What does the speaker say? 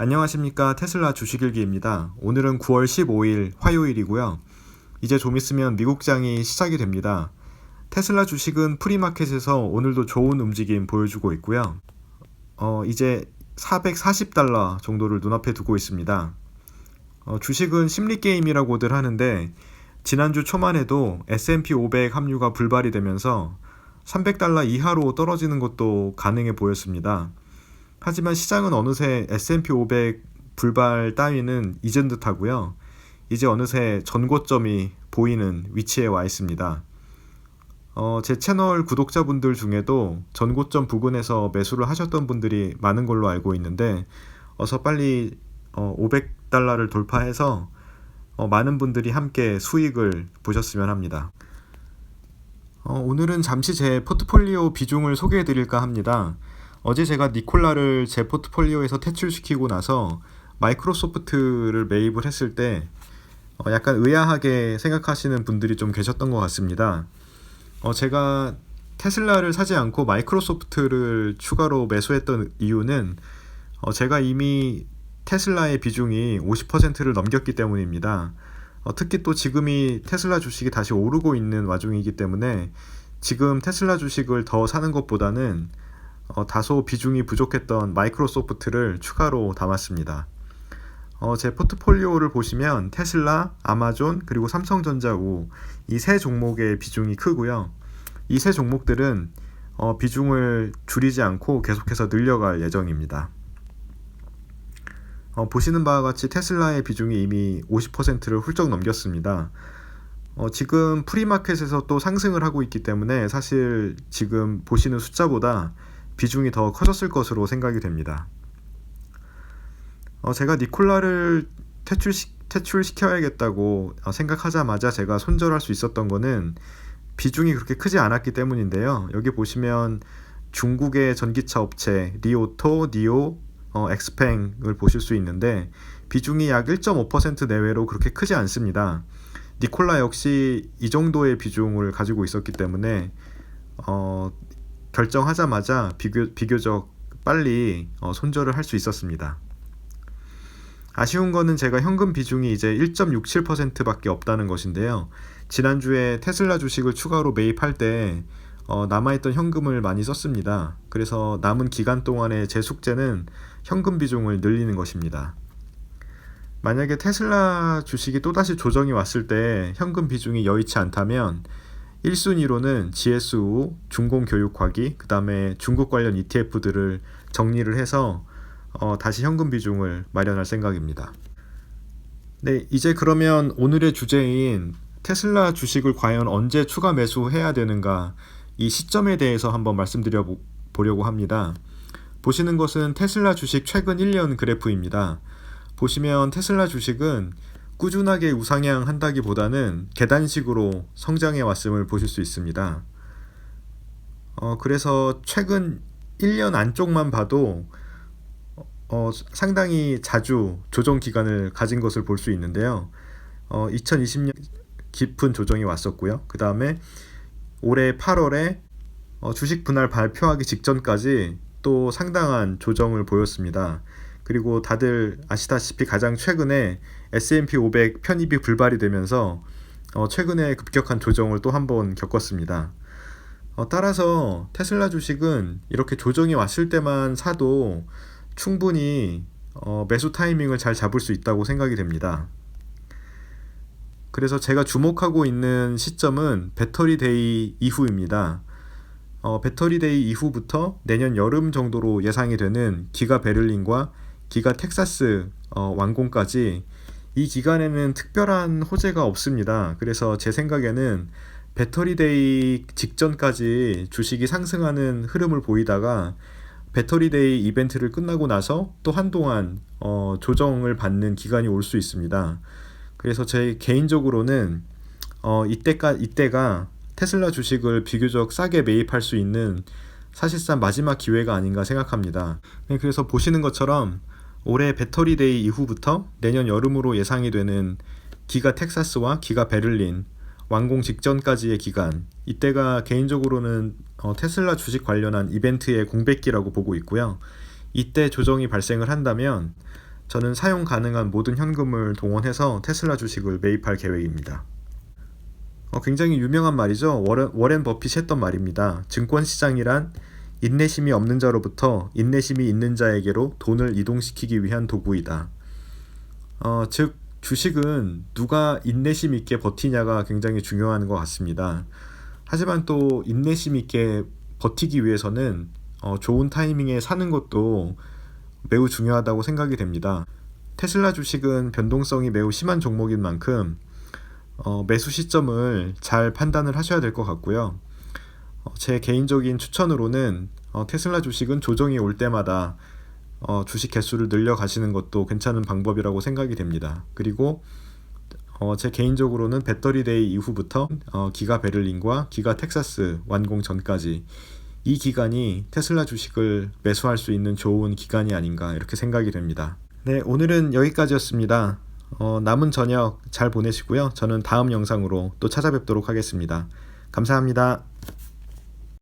안녕하십니까 테슬라 주식일기입니다. 오늘은 9월 15일 화요일이고요. 이제 좀 있으면 미국장이 시작이 됩니다. 테슬라 주식은 프리마켓에서 오늘도 좋은 움직임 보여주고 있고요. 어, 이제 440달러 정도를 눈앞에 두고 있습니다. 어, 주식은 심리 게임이라고들 하는데 지난주 초만 해도 S&P 500 합류가 불발이 되면서 300달러 이하로 떨어지는 것도 가능해 보였습니다. 하지만 시장은 어느새 S&P 500 불발 따위는 잊은 듯하고요. 이제 어느새 전고점이 보이는 위치에 와 있습니다. 어, 제 채널 구독자분들 중에도 전고점 부근에서 매수를 하셨던 분들이 많은 걸로 알고 있는데 어서 빨리 어, 500달러를 돌파해서 어, 많은 분들이 함께 수익을 보셨으면 합니다. 어, 오늘은 잠시 제 포트폴리오 비중을 소개해 드릴까 합니다. 어제 제가 니콜라를 제 포트폴리오에서 퇴출시키고 나서 마이크로소프트를 매입을 했을 때 어, 약간 의아하게 생각하시는 분들이 좀 계셨던 것 같습니다. 어, 제가 테슬라를 사지 않고 마이크로소프트를 추가로 매수했던 이유는 어, 제가 이미 테슬라의 비중이 50%를 넘겼기 때문입니다. 어, 특히 또 지금이 테슬라 주식이 다시 오르고 있는 와중이기 때문에 지금 테슬라 주식을 더 사는 것보다는 어, 다소 비중이 부족했던 마이크로소프트를 추가로 담았습니다. 어, 제 포트폴리오를 보시면 테슬라, 아마존, 그리고 삼성전자 우이세 종목의 비중이 크고요. 이 세 종목들은 어, 비중을 줄이지 않고 계속해서 늘려갈 예정입니다. 어, 보시는 바와 같이 테슬라의 비중이 이미 50%를 훌쩍 넘겼습니다. 어, 지금 프리마켓에서 또 상승을 하고 있기 때문에 사실 지금 보시는 숫자보다 비중이 더 커졌을 것으로 생각이 됩니다. 어, 제가 니콜라를 퇴출시, 퇴출시켜야겠다고 어, 생각하자마자 제가 손절할 수 있었던 거는 비중이 그렇게 크지 않았기 때문인데요. 여기 보시면 중국의 전기차 업체 리오토, 니오, 어, 엑스팽을 보실 수 있는데 비중이 약 1.5% 내외로 그렇게 크지 않습니다. 니콜라 역시 이 정도의 비중을 가지고 있었기 때문에 어, 결정하자마자 비교, 비교적 빨리 어, 손절을 할 수 있었습니다. 아쉬운 거는 제가 현금 비중이 이제 1.67%밖에 없다는 것인데요. 지난주에 테슬라 주식을 추가로 매입할 때 어, 남아있던 현금을 많이 썼습니다. 그래서 남은 기간 동안의 제 숙제는 현금 비중을 늘리는 것입니다. 만약에 테슬라 주식이 또다시 조정이 왔을 때 현금 비중이 여의치 않다면 1순위로는 GSU, 중공교육화기, 그 다음에 중국 관련 ETF들을 정리를 해서 어, 다시 현금 비중을 마련할 생각입니다. 네, 이제 그러면 오늘의 주제인 테슬라 주식을 과연 언제 추가 매수해야 되는가 이 시점에 대해서 한번 말씀드려 보려고 합니다. 보시는 것은 테슬라 주식 최근 1년 그래프입니다. 보시면 테슬라 주식은 꾸준하게 우상향 한다기보다는 계단식으로 성장해 왔음을 보실 수 있습니다. 어, 그래서 최근 1년 안쪽만 봐도 어, 상당히 자주 조정 기간을 가진 것을 볼 수 있는데요. 어, 2020년 깊은 조정이 왔었고요. 그 다음에 올해 8월에 어, 주식 분할 발표하기 직전까지 또 상당한 조정을 보였습니다. 그리고 다들 아시다시피 가장 최근에 S&P 500 편입이 불발이 되면서 어, 최근에 급격한 조정을 또 한 번 겪었습니다. 어, 따라서 테슬라 주식은 이렇게 조정이 왔을 때만 사도 충분히 어, 매수 타이밍을 잘 잡을 수 있다고 생각이 됩니다. 그래서 제가 주목하고 있는 시점은 배터리 데이 이후입니다. 어, 배터리 데이 이후부터 내년 여름 정도로 예상이 되는 기가 베를린과 기가 텍사스 어, 완공까지 이 기간에는 특별한 호재가 없습니다. 그래서 제 생각에는 배터리 데이 직전까지 주식이 상승하는 흐름을 보이다가 배터리 데이 이벤트를 끝나고 나서 또 한동안 어, 조정을 받는 기간이 올 수 있습니다. 그래서 제 개인적으로는 어, 이때가 이때가 테슬라 주식을 비교적 싸게 매입할 수 있는 사실상 마지막 기회가 아닌가 생각합니다. 네, 그래서 보시는 것처럼 올해 배터리 데이 이후부터 내년 여름으로 예상이 되는 기가 텍사스와 기가 베를린 완공 직전까지의 기간 이때가 개인적으로는 어, 테슬라 주식 관련한 이벤트의 공백기라고 보고 있고요. 이때 조정이 발생을 한다면 저는 사용 가능한 모든 현금을 동원해서 테슬라 주식을 매입할 계획입니다. 어, 굉장히 유명한 말이죠. 워렌, 워렌 버핏이 했던 말입니다. 증권 시장이란 인내심이 없는 자로부터 인내심이 있는 자에게로 돈을 이동시키기 위한 도구이다. 어, 즉 주식은 누가 인내심 있게 버티냐가 굉장히 중요한 것 같습니다. 하지만 또 인내심 있게 버티기 위해서는 어, 좋은 타이밍에 사는 것도 매우 중요하다고 생각이 됩니다. 테슬라 주식은 변동성이 매우 심한 종목인 만큼 어, 매수 시점을 잘 판단을 하셔야 될 것 같고요. 어, 제 개인적인 추천으로는 어, 테슬라 주식은 조정이 올 때마다 어, 주식 개수를 늘려 가시는 것도 괜찮은 방법이라고 생각이 됩니다. 그리고 어, 제 개인적으로는 배터리 데이 이후부터 어, 기가 베를린과 기가 텍사스 완공 전까지 이 기간이 테슬라 주식을 매수할 수 있는 좋은 기간이 아닌가 이렇게 생각이 됩니다. 네, 오늘은 여기까지였습니다. 어, 남은 저녁 잘 보내시고요. 저는 다음 영상으로 또 찾아뵙도록 하겠습니다. 감사합니다.